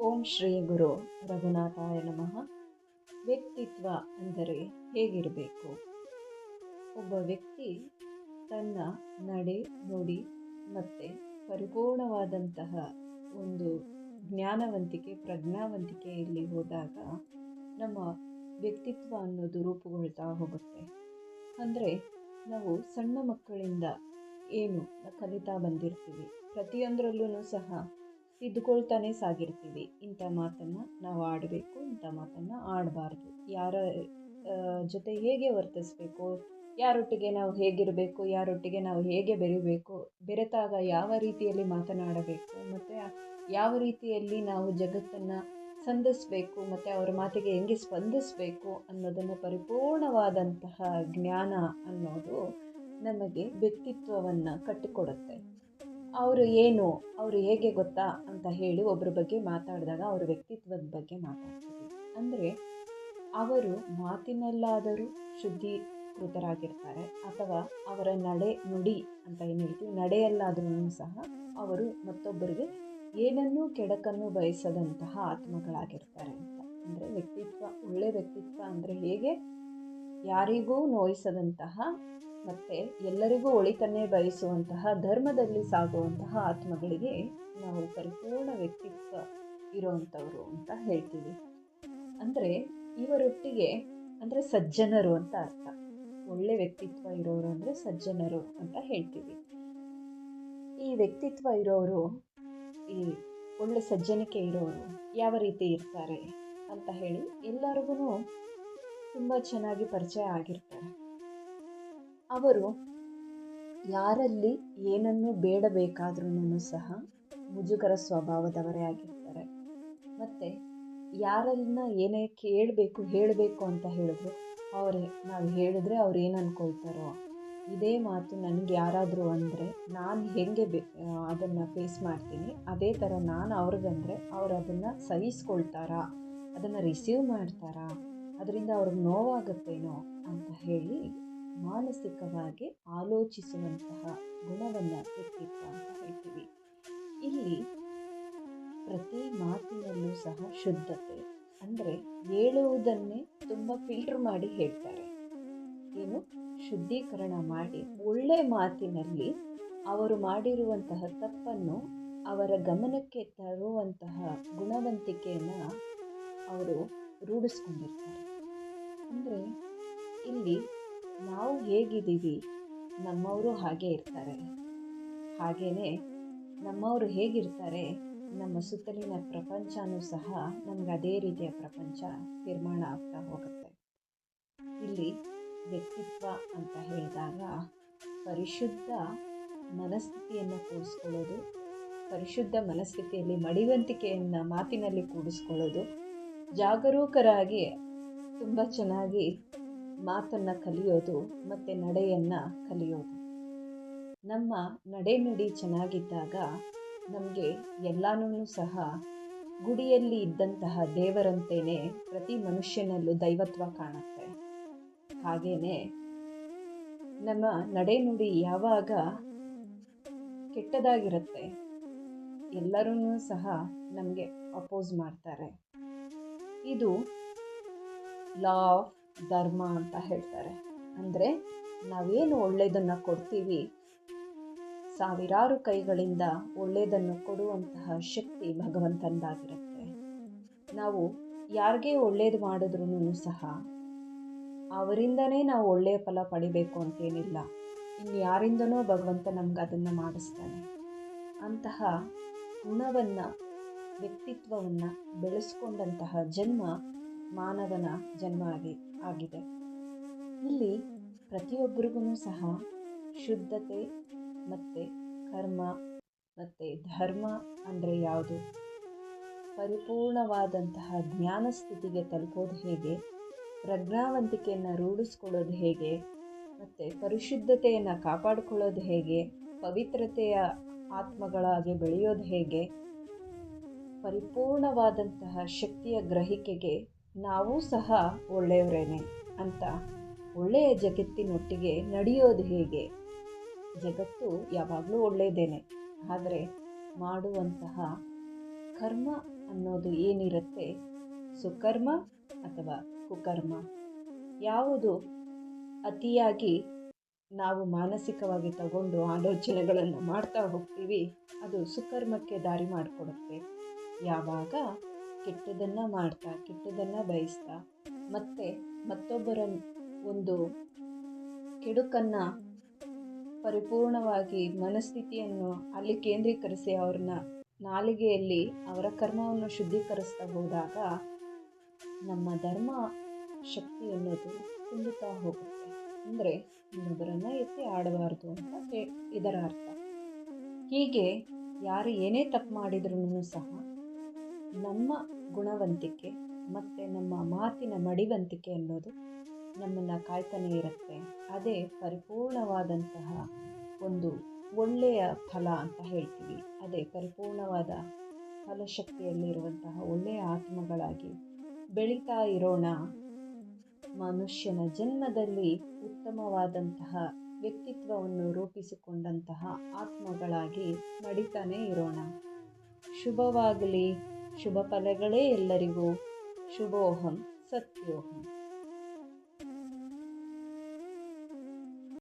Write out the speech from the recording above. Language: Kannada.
ಓಂ ಶ್ರೀ ಗುರು ರಘುನಾಥಾಯ ನಮಃ. ವ್ಯಕ್ತಿತ್ವ ಅಂದರೆ ಹೇಗಿರಬೇಕು? ಒಬ್ಬ ವ್ಯಕ್ತಿ ತನ್ನ ನಡೆ, ನುಡಿ ಮತ್ತು ಪರಿಪೂರ್ಣವಾದಂತಹ ಒಂದು ಜ್ಞಾನವಂತಿಕೆ, ಪ್ರಜ್ಞಾವಂತಿಕೆಯಲ್ಲಿ ಹೋದಾಗ ನಮ್ಮ ವ್ಯಕ್ತಿತ್ವ ಅನ್ನೋದು ರೂಪುಗೊಳ್ತಾ ಹೋಗುತ್ತೆ. ಅಂದರೆ ನಾವು ಸಣ್ಣ ಮಕ್ಕಳಿಂದ ಏನು ಕಲಿತಾ ಬಂದಿರ್ತೀವಿ ಪ್ರತಿಯೊಂದರಲ್ಲೂ ಸಹ ತಿದ್ದುಕೊಳ್ತಾನೆ ಸಾಗಿರ್ತೀವಿ. ಇಂಥ ಮಾತನ್ನು ನಾವು ಆಡಬೇಕು, ಇಂಥ ಮಾತನ್ನು ಆಡಬಾರ್ದು. ಯಾರ ಜೊತೆ ಹೇಗೆ ವರ್ತಿಸಬೇಕು, ಯಾರೊಟ್ಟಿಗೆ ನಾವು ಹೇಗಿರಬೇಕು, ಯಾರೊಟ್ಟಿಗೆ ನಾವು ಹೇಗೆ ಬೆರಿಬೇಕು, ಬೆರೆತಾಗ ಯಾವ ರೀತಿಯಲ್ಲಿ ಮಾತನಾಡಬೇಕು, ಮತ್ತು ಯಾವ ರೀತಿಯಲ್ಲಿ ನಾವು ಜಗತ್ತನ್ನು ಸಂಧಿಸಬೇಕು, ಮತ್ತು ಅವರ ಮಾತಿಗೆ ಹೆಂಗೆ ಸ್ಪಂದಿಸಬೇಕು ಅನ್ನೋದನ್ನು ಪರಿಪೂರ್ಣವಾದಂತಹ ಜ್ಞಾನ ಅನ್ನೋದು ನಮಗೆ ವ್ಯಕ್ತಿತ್ವವನ್ನು ಕಟ್ಟಿಕೊಡುತ್ತೆ. ಅವರು ಏನು, ಅವರು ಹೇಗೆ ಗೊತ್ತಾ ಅಂತ ಹೇಳಿ ಒಬ್ಬರ ಬಗ್ಗೆ ಮಾತಾಡಿದಾಗ ಅವರ ವ್ಯಕ್ತಿತ್ವದ ಬಗ್ಗೆ ಮಾತಾಡ್ತೀವಿ. ಅಂದರೆ ಅವರು ಮಾತಿನಲ್ಲಾದರೂ ಶುದ್ಧೀಕೃತರಾಗಿರ್ತಾರೆ ಅಥವಾ ಅವರ ನಡೆ ನುಡಿ ಅಂತ ಏನು ಹೇಳ್ತೀವಿ ನಡೆಯಲ್ಲಾದರೂ ಸಹ ಅವರು ಮತ್ತೊಬ್ಬರಿಗೆ ಏನನ್ನೂ ಕೆಡಕನ್ನು ಬಯಸದಂತಹ ಆತ್ಮಗಳಾಗಿರ್ತಾರೆ ಅಂತ. ಅಂದರೆ ವ್ಯಕ್ತಿತ್ವ ಒಳ್ಳೆಯ ವ್ಯಕ್ತಿತ್ವ ಅಂದರೆ ಹೇಗೆ? ಯಾರಿಗೂ ನೋಯಿಸದಂತಹ ಮತ್ತು ಎಲ್ಲರಿಗೂ ಒಳಿತನ್ನೇ ಬಯಸುವಂತಹ ಧರ್ಮದಲ್ಲಿ ಸಾಗುವಂತಹ ಆತ್ಮಗಳಿಗೆ ನಾವು ಪರಿಪೂರ್ಣ ವ್ಯಕ್ತಿತ್ವ ಇರುವಂಥವ್ರು ಅಂತ ಹೇಳ್ತೀವಿ. ಅಂದರೆ ಇವರೊಟ್ಟಿಗೆ ಅಂದರೆ ಸಜ್ಜನರು ಅಂತ ಅರ್ಥ. ಒಳ್ಳೆ ವ್ಯಕ್ತಿತ್ವ ಇರೋರು ಅಂದರೆ ಸಜ್ಜನರು ಅಂತ ಹೇಳ್ತೀವಿ. ಈ ವ್ಯಕ್ತಿತ್ವ ಇರೋರು, ಈ ಒಳ್ಳೆ ಸಜ್ಜನಿಕೆ ಇರೋರು ಯಾವ ರೀತಿ ಇರ್ತಾರೆ ಅಂತ ಹೇಳಿ ಎಲ್ಲರಿಗೂ ತುಂಬ ಚೆನ್ನಾಗಿ ಪರಿಚಯ ಆಗಿರ್ತಾರೆ. ಅವರು ಯಾರಲ್ಲಿ ಏನನ್ನು ಬೇಡಬೇಕಾದ್ರೂ ಸಹ ಮುಜುಗರ ಸ್ವಭಾವದವರೇ ಆಗಿರ್ತಾರೆ. ಮತ್ತು ಯಾರನ್ನ ಏನೇ ಕೇಳಬೇಕು, ಹೇಳಬೇಕು ಅಂತ ಹೇಳಿದ್ರು, ಅವರೇ, ನಾವು ಹೇಳಿದ್ರೆ ಅವ್ರು ಏನು ಅಂದ್ಕೊಳ್ತಾರೋ ಇದೇ ಮಾತು ನನಗೆ ಯಾರಾದರೂ ಅಂದರೆ ನಾನು ಹೇಗೆ ಬೇ ಅದನ್ನು ಫೇಸ್ ಮಾಡ್ತೀನಿ, ಅದೇ ಥರ ನಾನು ಅವ್ರಿಗಂದರೆ ಅವ್ರು ಅದನ್ನು ಸಹಿಸ್ಕೊಳ್ತಾರಾ, ಅದನ್ನು ರಿಸೀವ್ ಮಾಡ್ತಾರಾ, ಅದರಿಂದ ಅವ್ರಿಗೆ ನೋವಾಗುತ್ತೇನೋ ಅಂತ ಹೇಳಿ ಮಾನಸಿಕವಾಗಿ ಆಲೋಚಿಸುವಂತಹ ಗುಣವನ್ನು ವ್ಯಕ್ತಿತ್ವ ಅಂತ ಹೇಳ್ತೀವಿ. ಇಲ್ಲಿ ಪ್ರತಿ ಮಾತಿನಲ್ಲೂ ಸಹ ಶುದ್ಧತೆ ಅಂದರೆ ಹೇಳುವುದನ್ನೇ ತುಂಬ ಫಿಲ್ಟರ್ ಮಾಡಿ ಹೇಳ್ತಾರೆ. ಏನು? ಶುದ್ಧೀಕರಣ ಮಾಡಿ ಒಳ್ಳೆ ಮಾತಿನಲ್ಲಿ ಅವರು ಮಾಡಿರುವಂತಹ ತಪ್ಪನ್ನು ಅವರ ಗಮನಕ್ಕೆ ತರುವಂತಹ ಗುಣವಂತಿಕೆಯನ್ನು ಅವರು ರೂಢಿಸ್ಕೊಂಡಿರ್ತಾರೆ. ಅಂದರೆ ಇಲ್ಲಿ ನಾವು ಹೇಗಿದ್ದೀವಿ? ನಮ್ಮವರು ಹಾಗೆ ಇರ್ತಾರೆ. ಹಾಗೆಯೇ ನಮ್ಮವರು ಹೇಗಿರ್ತಾರೆ, ನಮ್ಮ ಸುತ್ತಲಿನ ಪ್ರಪಂಚನೂ ಸಹ ನಮ್ಗೆ ಅದೇ ರೀತಿಯ ಪ್ರಪಂಚ ನಿರ್ಮಾಣ ಆಗ್ತಾ ಹೋಗುತ್ತೆ. ಇಲ್ಲಿ ವ್ಯಕ್ತಿತ್ವ ಅಂತ ಹೇಳಿದಾಗ ಪರಿಶುದ್ಧ ಮನಸ್ಥಿತಿಯನ್ನು ಕೂಡಿಸ್ಕೊಳ್ಳೋದು ಪರಿಶುದ್ಧ ಮನಸ್ಥಿತಿಯಲ್ಲಿ ಮಡಿವಂತಿಕೆಯನ್ನು ಮಾತಿನಲ್ಲಿ ಕೂಡಿಸ್ಕೊಳ್ಳೋದು, ಜಾಗರೂಕರಾಗಿ ತುಂಬ ಚೆನ್ನಾಗಿ ಮಾತನ್ನು ಕಲಿಯೋದು ಮತ್ತು ನಡೆಯನ್ನು ಕಲಿಯೋದು. ನಮ್ಮ ನಡೆನುಡಿ ಚೆನ್ನಾಗಿದ್ದಾಗ ನಮಗೆ ಎಲ್ಲಾನು ಸಹ ಗುಡಿಯಲ್ಲಿ ಇದ್ದಂತಹ ದೇವರಂತೆಯೇ ಪ್ರತಿ ಮನುಷ್ಯನಲ್ಲೂ ದೈವತ್ವ ಕಾಣುತ್ತೆ. ಹಾಗೆಯೇ ನಮ್ಮ ನಡೆನುಡಿ ಯಾವಾಗ ಕೆಟ್ಟದಾಗಿರುತ್ತೆ ಎಲ್ಲರೂ ಸಹ ನಮಗೆ ಅಪೋಸ್ ಮಾಡ್ತಾರೆ. ಇದು ಲಾ ಆಫ್ ಧರ್ಮ ಅಂತ ಹೇಳ್ತಾರೆ. ಅಂದರೆ ನಾವೇನು ಒಳ್ಳೆಯದನ್ನು ಕೊಡ್ತೀವಿ, ಸಾವಿರಾರು ಕೈಗಳಿಂದ ಒಳ್ಳೆಯದನ್ನು ಕೊಡುವಂತಹ ಶಕ್ತಿ ಭಗವಂತಂದಾಗಿರುತ್ತೆ. ನಾವು ಯಾರಿಗೆ ಒಳ್ಳೇದು ಮಾಡಿದ್ರೂ ಸಹ ಅವರಿಂದನೇ ನಾವು ಒಳ್ಳೆಯ ಫಲ ಪಡಿಬೇಕು ಅಂತೇನಿಲ್ಲ. ಇನ್ನು ಯಾರಿಂದನೋ ಭಗವಂತ ನಮ್ಗೆ ಅದನ್ನು ಮಾಡಿಸ್ತಾನೆ. ಅಂತಹ ಗುಣವನ್ನು ವ್ಯಕ್ತಿತ್ವವನ್ನು ಬೆಳೆಸ್ಕೊಂಡಂತಹ ಜನ್ಮ ಮಾನವನ ಜನ್ಮ ಆಗಿ ಆಗಿದೆ. ಇಲ್ಲಿ ಪ್ರತಿಯೊಬ್ಬರಿಗೂ ಸಹ ಶುದ್ಧತೆ ಮತ್ತು ಕರ್ಮ ಮತ್ತು ಧರ್ಮ ಅಂದರೆ ಯಾವುದು? ಪರಿಪೂರ್ಣವಾದಂತಹ ಜ್ಞಾನ ಸ್ಥಿತಿಗೆ ತಲುಪೋದು ಹೇಗೆ? ಪ್ರಜ್ಞಾವಂತಿಕೆಯನ್ನು ರೂಢಿಸ್ಕೊಳ್ಳೋದು ಹೇಗೆ? ಮತ್ತು ಪರಿಶುದ್ಧತೆಯನ್ನು ಕಾಪಾಡಿಕೊಳ್ಳೋದು ಹೇಗೆ? ಪವಿತ್ರತೆಯ ಆತ್ಮಗಳಾಗಿ ಬೆಳೆಯೋದು ಹೇಗೆ? ಪರಿಪೂರ್ಣವಾದಂತಹ ಶಕ್ತಿಯ ಗ್ರಹಿಕೆಗೆ ನಾವೂ ಸಹ ಒಳ್ಳೆಯವರೇನೆ ಅಂತ ಒಳ್ಳೆಯ ಜಗತ್ತಿನೊಟ್ಟಿಗೆ ನಡೆಯೋದು ಹೇಗೆ? ಜಗತ್ತು ಯಾವಾಗಲೂ ಒಳ್ಳೆಯದೇನೆ. ಆದರೆ ಮಾಡುವಂತಹ ಕರ್ಮ ಅನ್ನೋದು ಏನಿರುತ್ತೆ? ಸುಕರ್ಮ ಅಥವಾ ಕುಕರ್ಮ? ಯಾವುದು ಅತಿಯಾಗಿ ನಾವು ಮಾನಸಿಕವಾಗಿ ತಗೊಂಡು ಆಲೋಚನೆಗಳನ್ನು ಮಾಡ್ತಾ ಹೋಗ್ತೀವಿ, ಅದು ಸುಕರ್ಮಕ್ಕೆ ದಾರಿ ಮಾಡಿಕೊಡುತ್ತೆ. ಯಾವಾಗ? ಕೆಟ್ಟದನ್ನು ಮಾಡ್ತಾ ಕೆಟ್ಟದನ್ನು ಬಯಸ್ತಾ, ಮತ್ತು ಮತ್ತೊಬ್ಬರ ಒಂದು ಕೆಡುಕನ್ನು ಪರಿಪೂರ್ಣವಾಗಿ ಮನಸ್ಥಿತಿಯನ್ನು ಅಲ್ಲಿ ಕೇಂದ್ರೀಕರಿಸಿ ಅವ್ರನ್ನ ನಾಲಿಗೆಯಲ್ಲಿ ಅವರ ಕರ್ಮವನ್ನು ಶುದ್ಧೀಕರಿಸ್ತಾ ಹೋದಾಗ ನಮ್ಮ ಧರ್ಮ ಶಕ್ತಿ ಅನ್ನೋದು ತುಂಬುತ್ತಾ ಹೋಗುತ್ತೆ. ಅಂದರೆ ಇನ್ನೊಬ್ಬರನ್ನು ಎತ್ತಿ ಆಡಬಾರ್ದು ಅಂತ ಇದರ ಅರ್ಥ. ಹೀಗೆ ಯಾರು ಏನೇ ತಪ್ಪು ಮಾಡಿದ್ರೂ ಸಹ ನಮ್ಮ ಗುಣವಂತಿಕೆ ಮತ್ತು ನಮ್ಮ ಮಾತಿನ ಮಡಿವಂತಿಕೆ ಅನ್ನೋದು ನಮ್ಮನ್ನು ಕಾಯ್ತಾನೇ ಇರುತ್ತೆ. ಅದೇ ಪರಿಪೂರ್ಣವಾದಂತಹ ಒಂದು ಒಳ್ಳೆಯ ಫಲ ಅಂತ ಹೇಳ್ತೀವಿ. ಅದೇ ಪರಿಪೂರ್ಣವಾದ ಫಲಶಕ್ತಿಯಲ್ಲಿರುವಂತಹ ಒಳ್ಳೆಯ ಆತ್ಮಗಳಾಗಿ ಬೆಳೀತಾ ಇರೋಣ. ಮನುಷ್ಯನ ಜನ್ಮದಲ್ಲಿ ಉತ್ತಮವಾದಂತಹ ವ್ಯಕ್ತಿತ್ವವನ್ನು ರೂಪಿಸಿಕೊಂಡಂತಹ ಆತ್ಮಗಳಾಗಿ ನಡೀತಾನೆ ಇರೋಣ. ಶುಭವಾಗಲಿ. ಶುಭ ಫಲಗಳೇ ಎಲ್ಲರಿಗೂ. ಶುಭೋಹಂ ಸತ್ಯೋಹಂ.